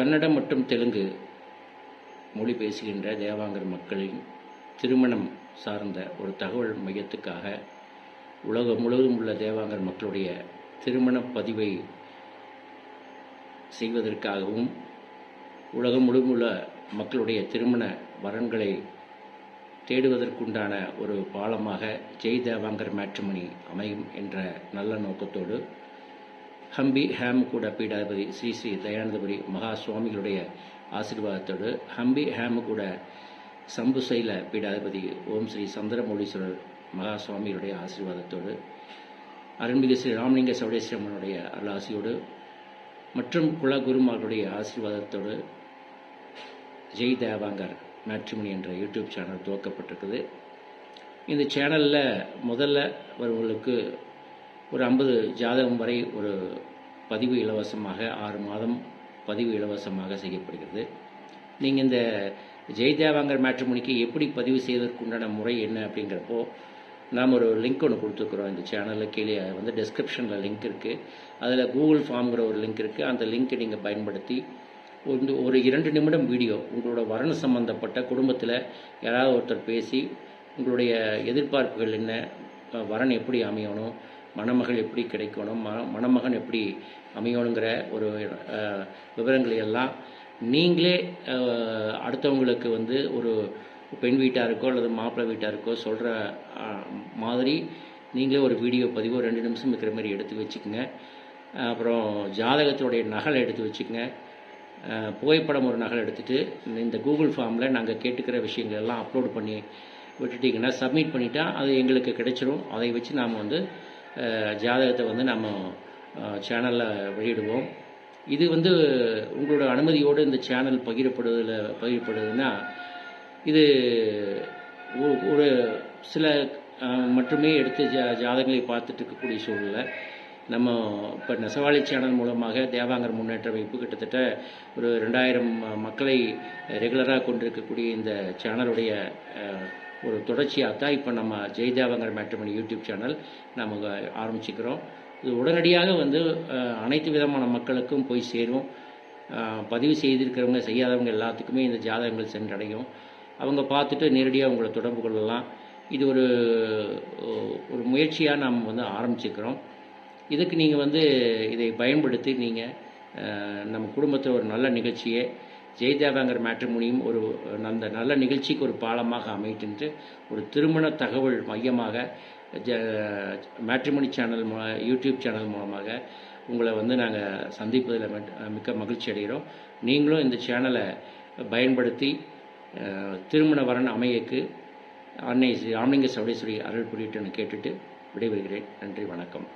கன்னடம் மற்றும் தெலுங்கு மொழி பேசுகின்ற தேவாங்கர் மக்களின் திருமணம் சார்ந்த ஒரு தகவல் மையத்துக்காக உலகம் முழுவதும் உள்ள தேவாங்கர் மக்களுடைய திருமண பதிவை செய்வதற்காகவும் உலகம் முழுவதும் உள்ள மக்களுடைய திருமண வரன்களை தேடுவதற்குண்டான ஒரு பாலமாக ஜெய் தேவாங்கர் மேட்ரிமணி அமையும் என்ற நல்ல நோக்கத்தோடு ஹம்பி ஹேம் கூட பீடாதிபதி ஸ்ரீ ஸ்ரீ தயானந்தபுரி மகா சுவாமிகளுடைய ஆசீர்வாதத்தோடு ஹம்பி ஹேம் கூட சம்புசைல பீடாதிபதி ஓம் ஸ்ரீ சந்திரமௌலீஸ்வரர் மகா சுவாமிகளுடைய ஆசீர்வாதத்தோடு அருள்மிகு ஸ்ரீ ராமலிங்க சௌடேஸ்வரமனுடைய அருளாசியோடு மற்றும் குல குருமார்களுடைய ஆசீர்வாதத்தோடு ஜெய் தேவாங்கர் மேட்ரிமணி என்ற யூடியூப் சேனல் துவக்கப்பட்டிருக்குது. இந்த சேனலில் முதல்ல வருவங்களுக்கு ஒரு ஐம்பது ஜாதகம் வரை ஒரு பதிவு இலவசமாக ஆறு மாதம் பதிவு இலவசமாக செய்யப்படுகிறது. நீங்கள் இந்த ஜெய்தேவாங்கர் மேட்ரிமோனிக்கு எப்படி பதிவு செய்வதற்குண்டான முறை என்ன அப்படிங்கிறப்போ நாம் ஒரு லிங்க் ஒன்று கொடுத்துருக்குறோம் இந்த சேனலில் கீழே வந்து டிஸ்கிரிப்ஷனில் லிங்க் இருக்குது அதில் கூகுள் ஃபார்ம்ங்கிற ஒரு லிங்க் இருக்குது அந்த லிங்க்கை நீங்கள் பயன்படுத்தி வந்து ஒரு இரண்டு நிமிடம் வீடியோ உங்களோட வரன் சம்பந்தப்பட்ட குடும்பத்தில் யாராவது ஒருத்தர் பேசி உங்களுடைய எதிர்பார்ப்புகள் என்ன வரன் எப்படி அமையணும் மணமகள் எப்படி கிடைக்கணும் ம மணமகன் எப்படி அமையணுங்கிற ஒரு விவரங்களை எல்லாம் நீங்களே அடுத்தவங்களுக்கு வந்து ஒரு பெண் வீட்டாருக்கோ அல்லது மாப்பிள்ளை வீட்டாருக்கோ சொல்கிற மாதிரி நீங்களே ஒரு வீடியோ பதிவோ ரெண்டு நிமிஷம் இருக்கிற மாதிரி எடுத்து வச்சுக்கோங்க. அப்புறம் ஜாதகத்தோடைய நகலை எடுத்து வச்சுக்கோங்க. புகைப்படம் ஒரு நகல் எடுத்துகிட்டு இந்த கூகுள் ஃபார்மில் நாங்கள் கேட்டுக்கிற விஷயங்கள் எல்லாம் அப்லோட் பண்ணி விட்டுட்டிங்கன்னா சப்மிட் பண்ணிட்டால் அது எங்களுக்கு கிடைச்சிரும். அதை வச்சு நாம் வந்து ஜாதகத்தை வந்து நம்ம சேனலில் வெளியிடுவோம். இது வந்து உங்களோட அனுமதியோடு இந்த சேனல் பகிரப்படுவதில் பகிரப்படுதுன்னா இது ஒரு சில மட்டுமே எடுத்து ஜா ஜாதகங்களை பார்த்துட்டு இருக்கக்கூடிய சூழ்நிலை. நம்ம இப்போ நெசவாளி சேனல் மூலமாக தேவாங்கர் முன்னேற்ற அமைப்பு கிட்டத்தட்ட ஒரு ரெண்டாயிரம் மக்களை ரெகுலராக கொண்டிருக்கக்கூடிய இந்த சேனலுடைய ஒரு தொடர்ச்சியாக தான் இப்போ நம்ம Jai Devangar matrimony YouTube channel நம்ம ஆரம்பிச்சுக்கிறோம். இது உடனடியாக வந்து அனைத்து விதமான மக்களுக்கும் போய் சேரும். பதிவு செய்திருக்கிறவங்க செய்யாதவங்க எல்லாத்துக்குமே இந்த ஜாதகங்கள் சென்றடையும். அவங்க பார்த்துட்டு நேரடியாக உங்களை தொடர்பு கொள்ளலாம். இது ஒரு ஒரு முயற்சியாக நாம் வந்து ஆரம்பிச்சுக்கிறோம். இதுக்கு நீங்கள் வந்து இதை பயன்படுத்தி நீங்கள் நம்ம குடும்பத்தில் ஒரு நல்ல நிகழ்ச்சியை ஜெயதேவாங்கர் மேட்ரிமோனியும் ஒரு அந்த நல்ல நிகழ்ச்சிக்கு ஒரு பாலமாக அமைக்கின்ற ஒரு திருமண தகவல் மையமாக ஜ மேட்ரிமோனி சேனல் மூல யூடியூப் சேனல் மூலமாக உங்களை வந்து நாங்கள் சந்திப்பதில் மிக்க மகிழ்ச்சி அடைகிறோம். நீங்களும் இந்த சேனலை பயன்படுத்தி திருமண வரன் அமையக்கு அன்னை ஸ்ரீ ராமலிங்க சௌடேஸ்வரி அருள் புரியட்டுன்னு கேட்டுட்டு விடைபெறுகிறேன். நன்றி வணக்கம்.